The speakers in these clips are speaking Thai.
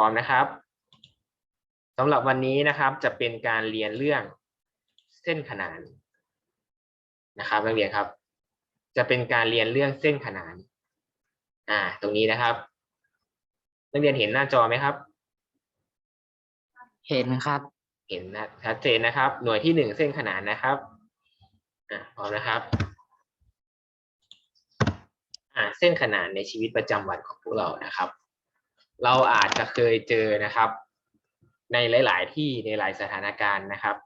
ร้อมนะครับสำหรับวันนี้นะครับจะเป็นการเรียนเรื่องเส้นขนานนะครับนักเรียนครับ จะเป็นการเรียนเรื่องเส้นขนาน อ่า ตรงนี้นะครับ นักเรียนเห็นหน้าจอไหมครับ เห็นครับ เห็นนะชัดเจนนะครับ หน่วยที่หนึ่งเส้นขนานนะครับอ่าพร้อมนะครับอ่าเส้นขนานในชีวิตประจำวันของพวกเรานะครับ เราอาจจะเคยเจอนะครับ ในหลาย ๆ ที่ในหลายสถานการณ์นะครับ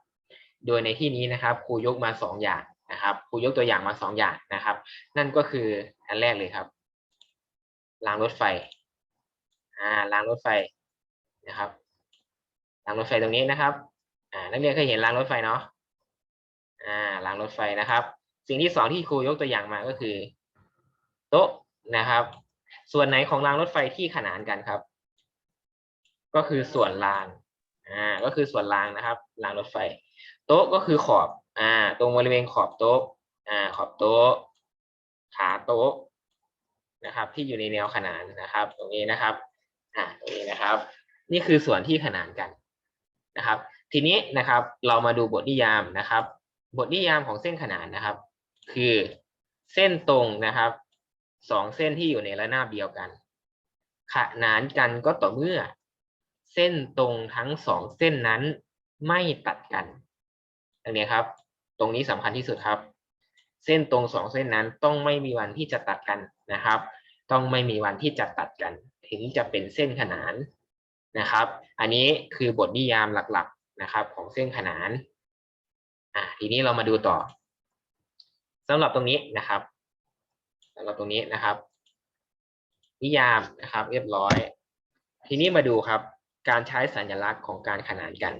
โดยในที่นี้นะครับครูยกมาสองอย่างนะครับครูยกตัวอย่างมาสองอย่างนะครับ นั่นก็คืออันแรกเลยครับรางรถไฟอ่ารางรถไฟนะครับรางรถไฟตรงนี้นะครับอ่านักเรียนเคยเห็นรางรถไฟเนาะอ่ารางรถไฟนะครับ สิ่งที่สองที่ครูยกตัวอย่างมาก็คือ โต๊ะนะครับ ส่วนไหนของรางรถไฟที่ขนานกันครับ ก็คือส่วนรางอ่าก็คือส่วนรางนะครับ รางรถไฟ โต๊ะก็คือขอบอ่าตรงบริเวณขอบโต๊ะอ่าขอบโต๊ะขาโต๊ะนะครับ ที่อยู่ในแนวขนานนะครับ ตรงนี้นะครับอ่าตรงนี้นะครับ นี่คือส่วนที่ขนานกันนะครับ ทีนี้นะครับเรามาดูบทนิยามนะครับ บทนิยามของเส้นขนานนะครับ คือเส้นตรงนะครับ สองเส้นที่อยู่ในระนาบเดียวกัน ขนานกันก็ต่อเมื่อ เส้นตรงทั้งสองเส้นนั้นไม่ตัดกันอันนี้ครับ ตรงนี้สำคัญที่สุดครับ เส้นตรงสองเส้นนั้นต้องไม่มีวันที่จะตัดกันนะครับ ต้องไม่มีวันที่จะตัดกัน ถึงจะเป็นเส้นขนานนะครับ อันนี้คือบทนิยามหลักๆนะครับ ของเส้นขนานอ่าทีนี้เรามาดูต่อสำหรับตรงนี้นะครับ สำหรับตรงนี้นะครับ นิยามนะครับ เรียบร้อย ทีนี้มาดูครับ การใช้สัญลักษณ์ของการขนานกัน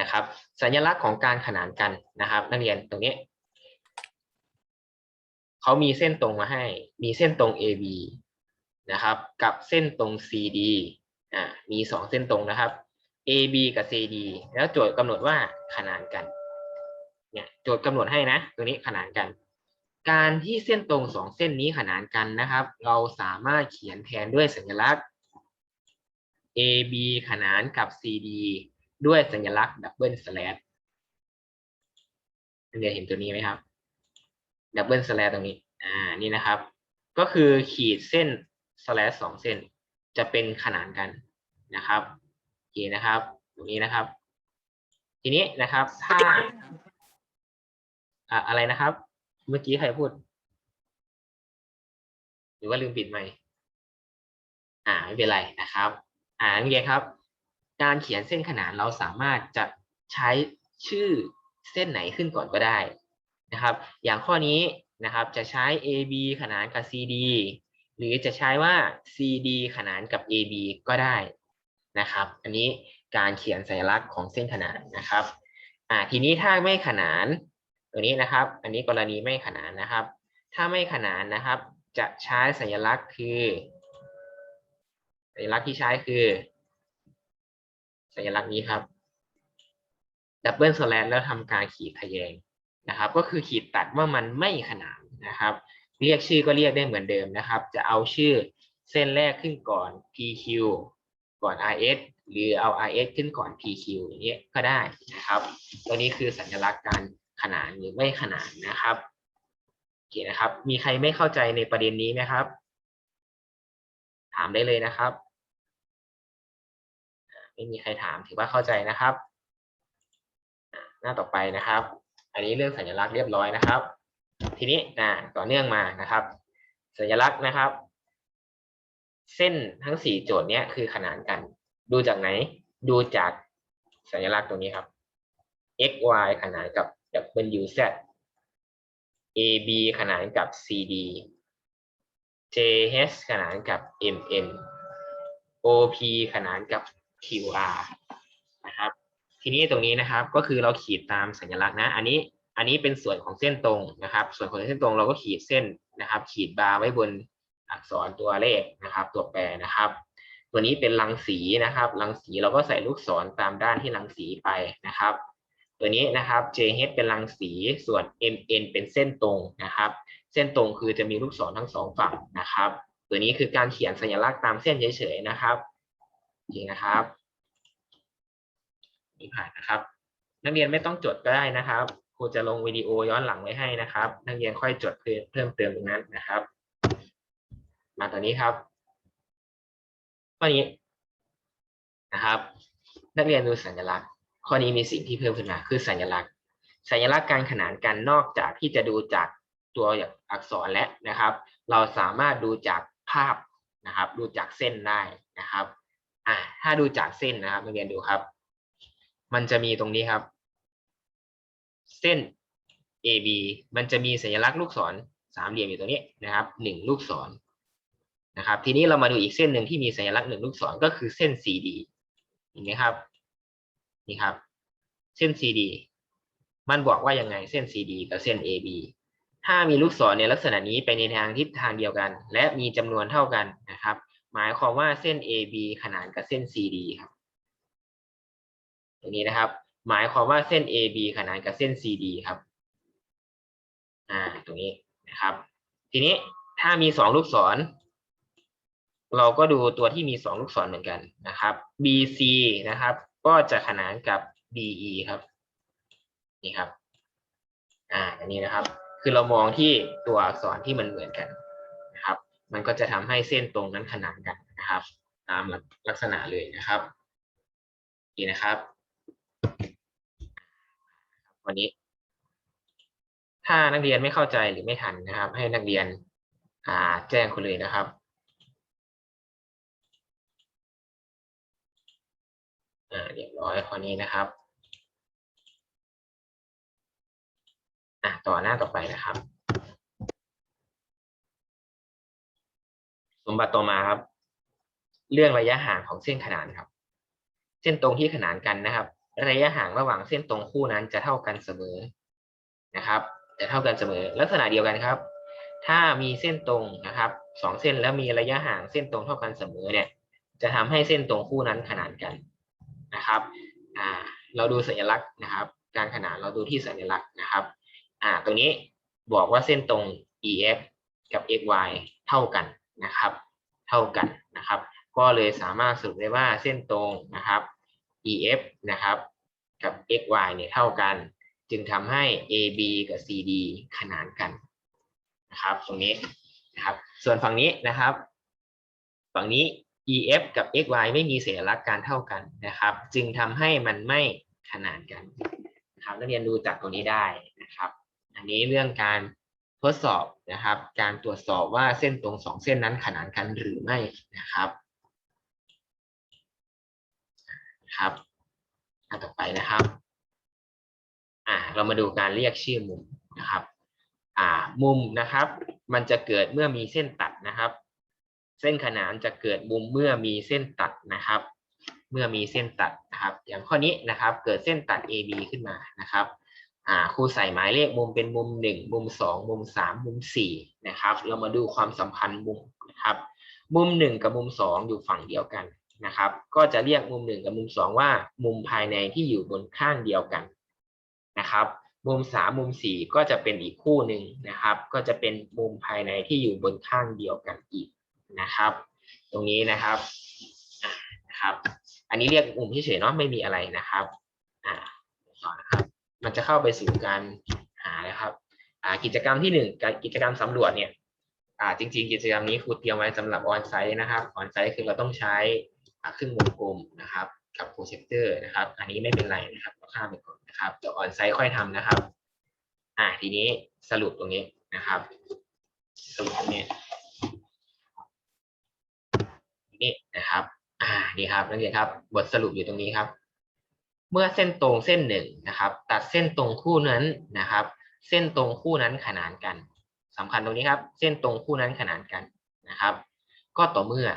นะครับ สัญลักษณ์ของการขนานกันนะครับ นักเรียนตรงนี้เขามีเส้นตรงมาให้ มีเส้นตรง AB นะครับ กับเส้นตรง CD อ่ามีสองเส้นตรงนะครับ AB กับ CD แล้วโจทย์กำหนดว่าขนานกัน เนี่ยโจทย์กำหนดให้นะตัวนี้ขนานกัน การที่เส้นตรงสองเส้นนี้ขนานกันนะครับ เราสามารถเขียนแทนด้วยสัญลักษณ์ AB ขนานกับ CD ด้วยสัญลักษณ์ดับเบิลสแลชเรียนเห็นตัวนี้ไหมครับดับเบิลสแลชตรงนี้ อ่า นี่นะครับ ก็คือขีดเส้นสแลชสองเส้น จะเป็นขนานกันนะครับโอเคนะครับ ตรงนี้นะครับ ทีนี้นะครับ ถ้า อ่าอะไรนะครับ เมื่อกี้ใครพูด หรือว่าลืมปิดไมค์อ่าไม่เป็นไรนะครับ อ่านะครับ การเขียนเส้นขนานเราสามารถจะใช้ชื่อเส้นไหนขึ้นก่อนก็ได้นะครับ อย่างข้อนี้นะครับจะใช้ AB ขนานกับ CD หรือจะใช้ว่า CD ขนานกับ AB ก็ได้นะครับ อันนี้การเขียนสัญลักษณ์ของเส้นขนานนะครับอ่าทีนี้ถ้าไม่ขนาน ตัวนี้นะครับ อันนี้กรณีไม่ขนานนะครับ ถ้าไม่ขนานนะครับ จะใช้สัญลักษณ์คือ สัญลักษณ์ที่ใช้คือ สัญลักษณ์นี้ครับดับเบิลสแลชแล้วทำการขีดทะแยงนะครับ ก็คือขีดตัดว่ามันไม่ขนานนะครับ เรียกชื่อก็เรียกได้เหมือนเดิมนะครับ จะเอาชื่อเส้นแรกขึ้นก่อน PQ ก่อน RS หรือเอา RS ขึ้นก่อน PQ อย่างเงี้ยก็ได้นะครับ ตัวนี้คือสัญลักษณ์การ ขนานหรือไม่ขนานนะครับโอเคนะครับ มีใครไม่เข้าใจในประเด็นนี้ไหมครับ ถามได้เลยนะครับ ไม่มีใครถามถือว่าเข้าใจนะครับ หน้าต่อไปนะครับ อันนี้เรื่องสัญลักษณ์เรียบร้อยนะครับ ทีนี้นะต่อเนื่องมานะครับ สัญลักษณ์นะครับ เส้นทั้งสี่โจทย์เนี้ยคือขนานกัน ดูจากไหนดูจากสัญลักษณ์ตรงนี้ครับ x y ขนานกับ w z a b ขนานกับ c d j h ขนานกับ m n o p ขนานกับ QR นะครับ ทีนี้ตรงนี้นะครับก็คือเราขีดตามสัญลักษณ์นะ อันนี้อันนี้เป็นส่วนของเส้นตรงนะครับ ส่วนของเส้นตรงเราก็ขีดเส้นนะครับ ขีดบาร์ไว้บนอักษรตัวเลขนะครับ ตัวแปรนะครับ ตัวนี้เป็นรังสีนะครับ รังสีเราก็ใส่ลูกศรตามด้านที่รังสีไปนะครับ ตัวนี้นะครับ JH เป็นรังสีส่วน MN เป็นเส้นตรงนะครับ เส้นตรงคือจะมีลูกศรทั้งสองฝั่งนะครับ ตัวนี้คือการเขียนสัญลักษณ์ตามเส้นเฉยๆนะครับโอเคนะครับนี่ผ่านนะครับ นักเรียนไม่ต้องจดก็ได้นะครับครูจะลงวิดีโอย้อนหลังไว้ให้นะครับ นักเรียนค่อยจดเพิ่มเติมตรงนั้นนะครับ มาตอนนี้ครับข้อนี้นะครับ นักเรียนดูสัญลักษณ์ ข้อนี้มีสิ่งที่เพิ่มขึ้นมาคือสัญลักษณ์ สัญลักษณ์การขนานกันนอกจากที่จะดูจากตัวอักษรและนะครับ เราสามารถดูจากภาพนะครับ ดูจากเส้นได้นะครับอ่าถ้าดูจากเส้นนะครับนักเรียนดูครับ มันจะมีตรงนี้ครับ เส้น AB มันจะมีสัญลักษณ์ลูกศรสามเหลี่ยมอยู่ตรงนี้นะครับหนึ่งลูกศรนะครับ ทีนี้เรามาดูอีกเส้นหนึ่งที่มีสัญลักษณ์หนึ่งลูกศรก็คือเส้น CD เห็นไหมครับ นี่ครับ เส้น CD มันบอกว่ายังไงเส้น CD กับเส้น AB ถ้ามีลูกศรในลักษณะนี้ไปในทางทิศทางเดียวกัน และมีจำนวนเท่ากันนะครับ หมายความว่าเส้น AB ขนานกับเส้น CD ครับตรงนี้นะครับ หมายความว่าเส้น AB ขนานกับเส้น CD ครับอ่าตรงนี้นะครับ ทีนี้ถ้ามีสองลูกศร เราก็ดูตัวที่มีสองลูกศรเหมือนกันนะครับ BC นะครับ ก็จะขนานกับ DE ครับนี่ครับ อ่า อันนี้นะครับ คือเรามองที่ตัวอักษรที่มันเหมือนกันนะครับ มันก็จะทำให้เส้นตรงนั้นขนานกันนะครับ ตามลักษณะเลยนะครับนี่นะครับ วันนี้ ถ้านักเรียนไม่เข้าใจหรือไม่ทันนะครับ ให้นักเรียน อ่า แจ้งคุณเลยนะครับ อ่าเรียบร้อยข้อนี้นะครับอะต่อหน้าต่อไปนะครับ สมบัติต่อมาครับ เรื่องระยะห่างของเส้นขนานครับ เส้นตรงที่ขนานกันนะครับ ระยะห่างระหว่างเส้นตรงคู่นั้นจะเท่ากันเสมอนะครับ จะเท่ากันเสมอ ลักษณะเดียวกันครับ ถ้ามีเส้นตรงนะครับสองเส้นแล้วมีระยะห่างเส้นตรงเท่ากันเสมอเนี่ย จะทำให้เส้นตรงคู่นั้นขนานกัน นะครับอ่าเราดูสัญลักษณ์นะครับ การขนานเราดูที่สัญลักษณ์นะครับอ่าตรงนี้บอกว่าเส้นตรง EF กับ XY เท่ากันนะครับ เท่ากันนะครับ ก็เลยสามารถสรุปได้ว่าเส้นตรงนะครับ EF นะครับกับ XY เนี่ยเท่ากัน จึงทำให้ AB กับ CD ขนานกันนะครับ ตรงนี้นะครับ ส่วนฝั่งนี้นะครับ ฝั่งนี้ EF กับ XY ไม่มีสัญลักษณ์การเท่ากันนะครับ จึงทำให้มันไม่ขนานกันนะครับนักเรียนดูจากตรงนี้ได้นะครับ อันนี้เรื่องการทดสอบนะครับ การตรวจสอบว่าเส้นตรงสองเส้นนั้นขนานกันหรือไม่นะครับครับอันต่อไปนะครับ อ่า เรามาดูการเรียกชื่อมุมนะครับ อ่า มุมนะครับ มันจะเกิดเมื่อมีเส้นตัดนะครับ เส้นขนานจะเกิดมุมเมื่อมีเส้นตัดนะครับ เมื่อมีเส้นตัดนะครับ อย่างข้อนี้นะครับ เกิดเส้นตัด AB ขึ้นมานะครับครูใส่หมายเลขมุมเป็นมุมหนึ่งมุมสองมุมสามมุมสี่นะครับ เรามาดูความสัมพันธ์มุมนะครับ มุมหนึ่งกับมุมสองอยู่ฝั่งเดียวกันนะครับ ก็จะเรียกมุมหนึ่งกับมุมสองว่า มุมภายในที่อยู่บนข้างเดียวกันนะครับ มุมสามมุมสี่ก็จะเป็นอีกคู่หนึ่งนะครับ ก็จะเป็นมุมภายในที่อยู่บนข้างเดียวกันอีก นะครับ ตรงนี้นะครับนะครับ อันนี้เรียกมุมเฉยๆเนาะไม่มีอะไรนะครับอ่าต่อนะครับ มันจะเข้าไปสู่การหานะครับอ่ากิจกรรมที่หนึ่งการกิจกรรมสำรวจเนี่ยอ่าจริง ๆ กิจกรรมนี้ครูเตรียมไว้สำหรับออนไซต์นะครับออนไซต์คือเราต้องใช้อ่าเครื่องวงกลมนะครับ กับโปรเจคเตอร์นะครับ อันนี้ไม่เป็นไรนะครับเราข้ามไปก่อนนะครับเดี๋ยวออนไซต์ค่อยทำนะครับ อ่าทีนี้สรุปตรงนี้นะครับ สรุปตรงนี้ นี่นะครับ อ่านี่ครับนักเรียนครับบทสรุปอยู่ตรงนี้ครับ เมื่อเส้นตรงเส้นหนึ่งนะครับ ตัดเส้นตรงคู่นั้นนะครับ เส้นตรงคู่นั้นขนานกันสำคัญตรงนี้ครับ เส้นตรงคู่นั้นขนานกันนะครับ ก็ต่อเมื่อ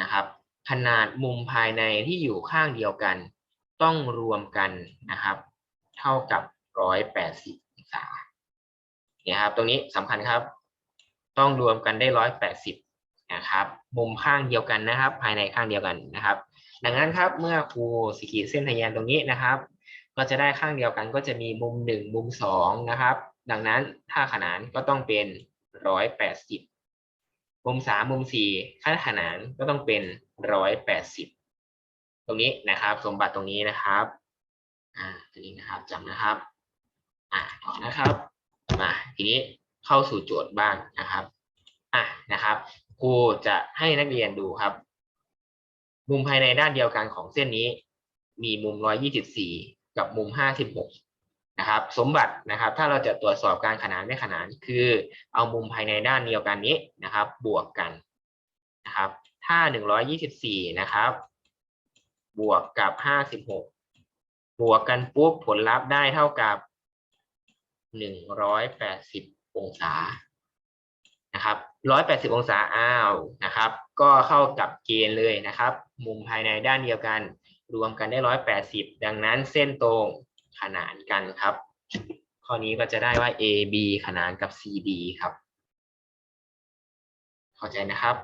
นะครับ ขนาดมุมภายในที่อยู่ข้างเดียวกัน ต้องรวมกันนะครับ เท่ากับร้อยแปดสิบองศาเนี่ยครับ ตรงนี้สำคัญครับ ต้องรวมกันได้ร้อยแปดสิบ นะครับมุมข้างเดียวกันนะครับ ภายในข้างเดียวกันนะครับ ดังนั้นครับเมื่อครูสขีดเส้นทะแยงตรงนี้นะครับ ก็จะได้ข้างเดียวกันก็จะมีมุมหนึ่งมุมสองนะครับ ดังนั้นถ้าขนานก็ต้องเป็นร้อยแปดสิบมุมสามมุมสี่ค่าขนานก็ต้องเป็นร้อยแปดสิบตรงนี้นะครับ สมบัติตรงนี้นะครับอ่าตรงนี้นะครับจำนะครับอ่าต่อนะครับมาทีนี้เข้าสู่โจทย์บ้างนะครับอะนะครับ ครูจะให้นักเรียนดูครับ มุมภายในด้านเดียวกันของเส้นนี้ มีมุม 124 กับมุม 56 นะครับ สมบัตินะครับ ถ้าเราจะตรวจสอบการขนานไม่ขนานคือ เอามุมภายในด้านเดียวกันนี้นะครับ บวกกันนะครับ ถ้า 124 นะครับ บวกกับ 56 บวกกันปุ๊บผลลัพธ์ได้เท่ากับ 180 องศา นะครับ180องศาอ้าวนะครับ ก็เข้ากับเกณฑ์เลยนะครับ มุมภายในด้านเดียวกัน รวมกันได้180ดังนั้นเส้นตรงขนานกันครับ ข้อนี้ก็จะได้ว่า AB ขนานกับ CD ครับ เข้าใจนะครับ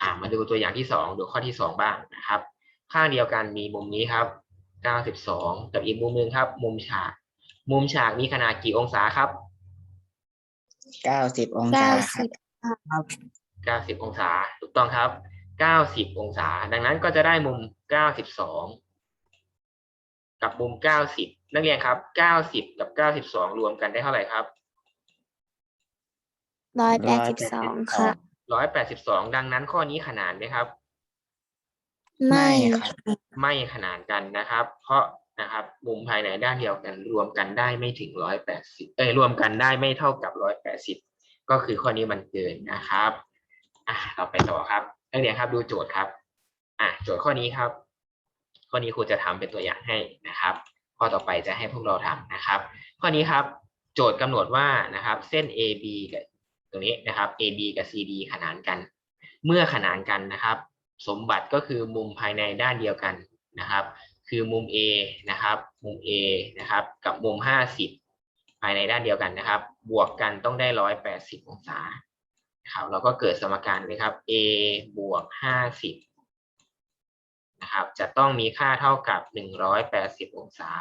อ่ามาดูตัวอย่างที่สองดูข้อที่สองบ้างนะครับ ข้างเดียวกันมีมุมนี้ครับ92 กับอีกมุมหนึ่งครับ มุมฉาก มุมฉากมีขนาดกี่องศาครับ เก้าสิบองศาเก้าครัสิบ บ90 องศาถูกต้องครับ 90 องศา ดังนั้นก็จะได้มุม 92 กับมุม 90 นักเรียนครับ 90 กับ 92 รวมกันได้เท่าไหร่ครับ ร้อยแปดสิบสองค่ะ 182 ดังนั้นข้อนี้ขนานไหมครับ ไม่ครับค่ะ ไม่ขนานกันนะครับ เพราะ นะครับ มุมภายในด้านเดียวกัน รวมกันได้ไม่ถึง180เอ้ยรวมกันได้ไม่เท่ากับ180ก็คือข้อนี้มันเกินนะครับอะเราไปต่อครับนักเรียนครับดูโจทย์ครับอะโจทย์ข้อนี้ครับ ข้อนี้ครูจะทำเป็นตัวอย่างให้นะครับ ข้อต่อไปจะให้พวกเราทำนะครับ ข้อนี้ครับ โจทย์กำหนดว่านะครับ เส้น AB กับตรงนี้นะครับ AB กับ CD ขนานกัน เมื่อขนานกันนะครับ สมบัติก็คือมุมภายในด้านเดียวกันนะครับ คือมุม A นะครับ มุม A นะครับ กับมุม 50 ภายในด้านเดียวกันนะครับ บวกกันต้องได้ 180 องศาครับเราก็เกิดสมการเลยครับ A บวก 50 นะครับ จะต้องมีค่าเท่ากับ 180 องศา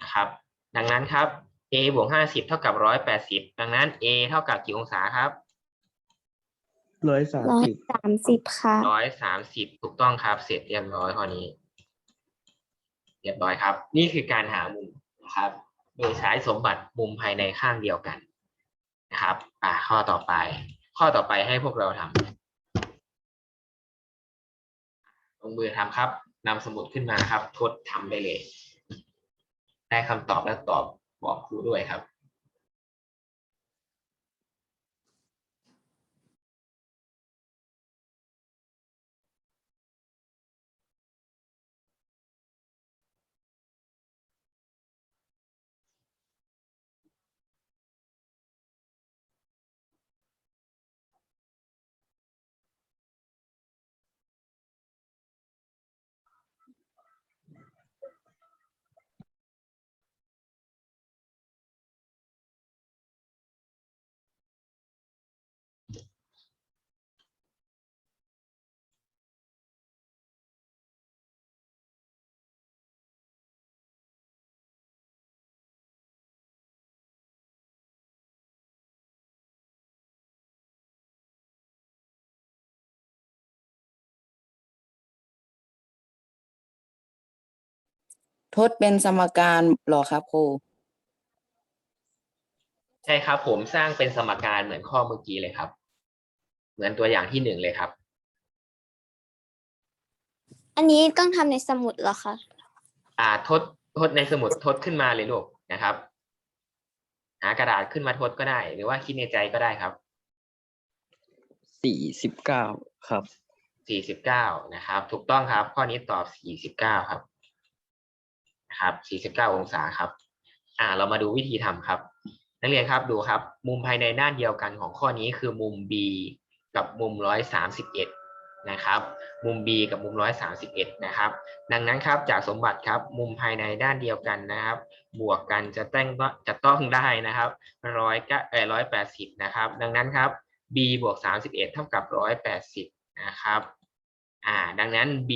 นะครับ ดังนั้นครับ a บวก 50 เท่ากับ 180 ดังนั้น a เท่ากับกี่องศาครับร้อยสามร้อยสิบสามสิบค่ะ130ถูกต้องครับ เสร็จเรียบร้อยข้อนี้ เรียบร้อยครับ นี่คือการหามุมนะครับ โดยใช้สมบัติมุมภายในข้างเดียวกันนะครับ อ่า ข้อต่อไป ข้อต่อไปให้พวกเราทำลงมือทำครับนำสมุดขึ้นมาครับ ทดทำได้เลย ได้คำตอบแล้วตอบบอกครูด้วยครับ ทดเป็นสมการเหรอครับครูใช่ครับ ผมสร้างเป็นสมการเหมือนข้อเมื่อกี้เลยครับ เหมือนตัวอย่างที่หนึ่งเลยครับ อันนี้ต้องทำในสมุดเหรอคะอ่าทดทดในสมุดทดขึ้นมาเลยลูกนะครับ หากระดาษขึ้นมาทดก็ได้ หรือว่าคิดในใจก็ได้ครับ สี่สิบเก้าครับ สี่สิบเก้านะครับ ถูกต้องครับ ข้อนี้ตอบสี่สิบเก้าครับ นะครับสี่สิบเก้าองศาครับ อ่า เรามาดูวิธีทำครับ นักเรียนครับดูครับ มุมภายในด้านเดียวกันของข้อนี้คือมุม B กับมุมร้อยสามสิบเอ็ดนะครับ มุม B กับมุมร้อยสามสิบเอ็ดนะครับ ดังนั้นครับจากสมบัติครับ มุมภายในด้านเดียวกันนะครับ บวกกันจะต้องจะต้องได้นะครับร้อยเอ่อร้อยแปดสิบนะครับ ดังนั้นครับ b บวกสามสิบเอ็ดเท่ากับร้อยแปดสิบนะครับ อ่า ดังนั้น b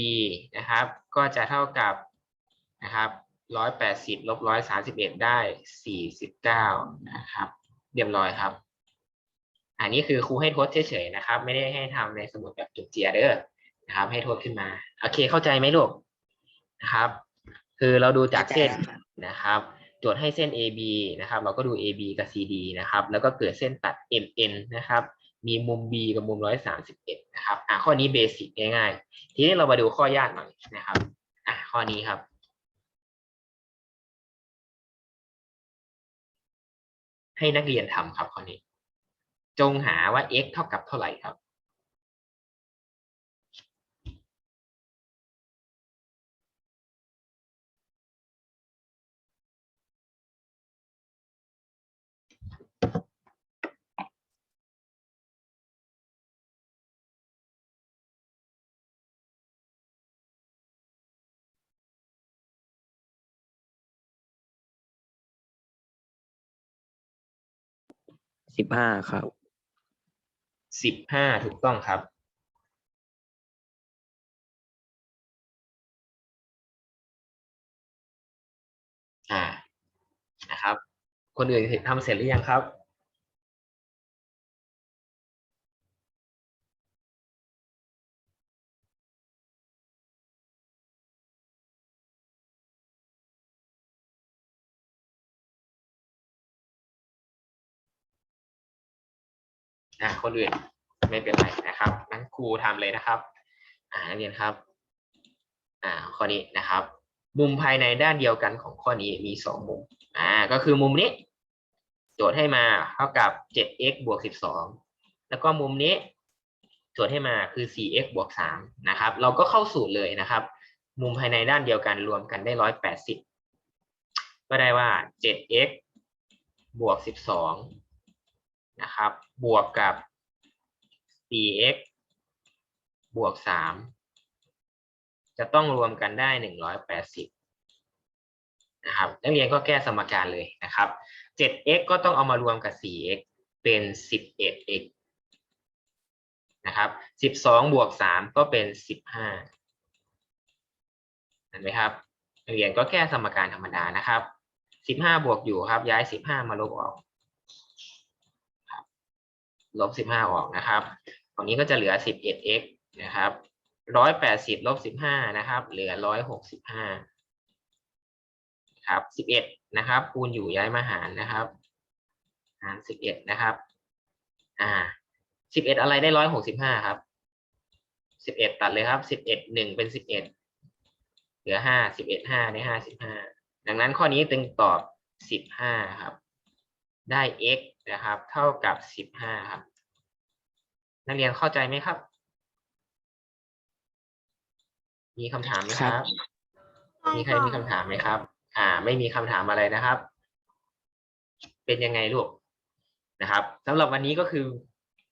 นะครับ ก็จะเท่ากับนะครับ ร้อยแปดสิบลบร้อยสามสิบเอ็ดได้สี่สิบเก้านะครับ เรียบร้อยครับ อันนี้คือครูให้ทดเฉยๆนะครับ ไม่ได้ให้ทำในสมุดแบบจุดเจียเด้อนะครับ ให้โทษขึ้นมาโอเคเข้าใจไหมลูกนะครับ คือเราดูจากเส้นเข้าใจครับนะครับโจทย์ให้เส้น AB นะครับ เราก็ดู AB กับ CD นะครับ แล้วก็เกิดเส้นตัด MN นะครับ มีมุม B กับมุม 131 นะครับ อะข้อนี้เบสิกง่ายๆ ทีนี้เรามาดูข้อยากหน่อยนะครับ อะข้อนี้ครับ ให้นักเรียนทำครับข้อนี้ จงหาว่า x เท่ากับเท่าไหร่ครับ สิบห้าครับ สิบห้าถูกต้องครับ อ่า นะครับ คนอื่นทำเสร็จหรือยังครับ อ่าคนอื่นไม่เป็นไรนะครับงั้นครูทำเลยนะครับ อ่านักเรียนครับ อ่าข้อนี้นะครับ มุมภายในด้านเดียวกันของข้อนี้มีสองมุม อ่า ก็คือมุมนี้ โจทย์ให้มาเท่ากับ 7x บวก 12 แล้วก็มุมนี้ โจทย์ให้มาคือ 4x บวก 3 นะครับ เราก็เข้าสูตรเลยนะครับ มุมภายในด้านเดียวกันรวมกันได้ 180 ก็ได้ว่า 7x บวก 12 นะครับ บวกกับ 4x บวก 3 จะต้องรวมกันได้ 180 นะครับ นักเรียนก็แก้สมการเลยนะครับ 7x ก็ต้องเอามารวมกับ 4x เป็น 11x นะครับ 12 บวก 3 ก็เป็น 15 เห็นไหมครับ นักเรียนก็แก้สมการธรรมดานะครับ 15 บวกอยู่ครับ ย้าย 15 มาลบออก ลบสิบห้าออกนะครับตรงนี้ก็จะเหลือสิบเอ็ด x นะครับร้อยแปดสิบลบสิบห้านะครับ เหลือร้อยหกสิบห้าครับสิบเอ็ดนะครับ คูณอยู่ย้ายมาหารนะครับหารสิบเอ็ดนะครับ อ่าสิบเอ็ดอะไรได้ร้อยหกสิบห้าครับสิบเอ็ดตัดเลยครับสิบเอ็ดหนึ่งเป็นสิบเอ็ดเหลือห้าสิบเอ็ดห้าได้ห้าสิบห้าดังนั้นข้อนี้ตึงตอบสิบห้าครับ ได้ x นะครับ เท่ากับสิบห้าครับ นักเรียนเข้าใจไหมครับ มีคำถามไหมคครัรับบมีใครมีคำถามไหมครับ อ่า ไม่มีคำถามอะไรนะครับ เป็นยังไงลูกนะครับสำหรับวันนี้ก็คือ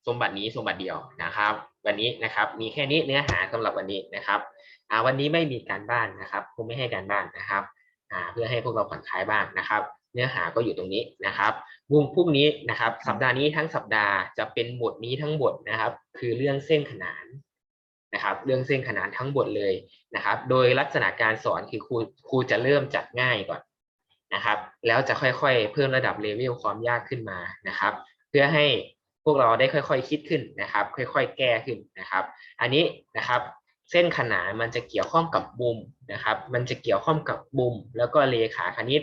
สมบัตินี้สมบัติเดียวนะครับ วันนี้นะครับ มีแค่นี้เนื้อหาสำหรับวันนี้นะครับอ่าวันนี้ไม่มีการบ้านนะครับคงไม่ให้การบ้านนะครับอ่าเพื่อให้พวกเราผ่อนคลายบ้างนะครับ เนื้อหาก็อยู่ตรงนี้นะครับวงพรุ่งนี้นะครับ สัปดาห์นี้ทั้งสัปดาห์จะเป็นบทนี้ทั้งบทนะครับ คือเรื่องเส้นขนานนะครับ เรื่องเส้นขนานทั้งบทเลยนะครับ โดยลักษณะการสอนคือครูครูจะเริ่มจากง่ายก่อนนะครับ แล้วจะค่อยๆ เพิ่มระดับเลเวลความยากขึ้นมานะครับ เพื่อให้พวกเราได้ค่อยๆ คิดขึ้นนะครับ ค่อยๆ แก้ขึ้นนะครับ อันนี้นะครับเส้นขนานมันจะเกี่ยวข้องกับมุมนะครับ มันจะเกี่ยวข้องกับมุม แล้วก็เลขาคณิต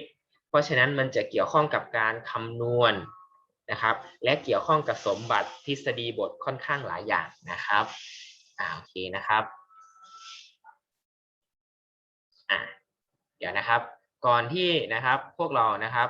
เพราะฉะนั้นมันจะเกี่ยวข้องกับการคำนวณนะครับ และเกี่ยวข้องกับสมบัติทฤษฎีบทค่อนข้างหลายอย่างนะครับอ่าโอเคนะครับอ่าเดี๋ยวนะครับ ก่อนที่นะครับพวกเรานะครับ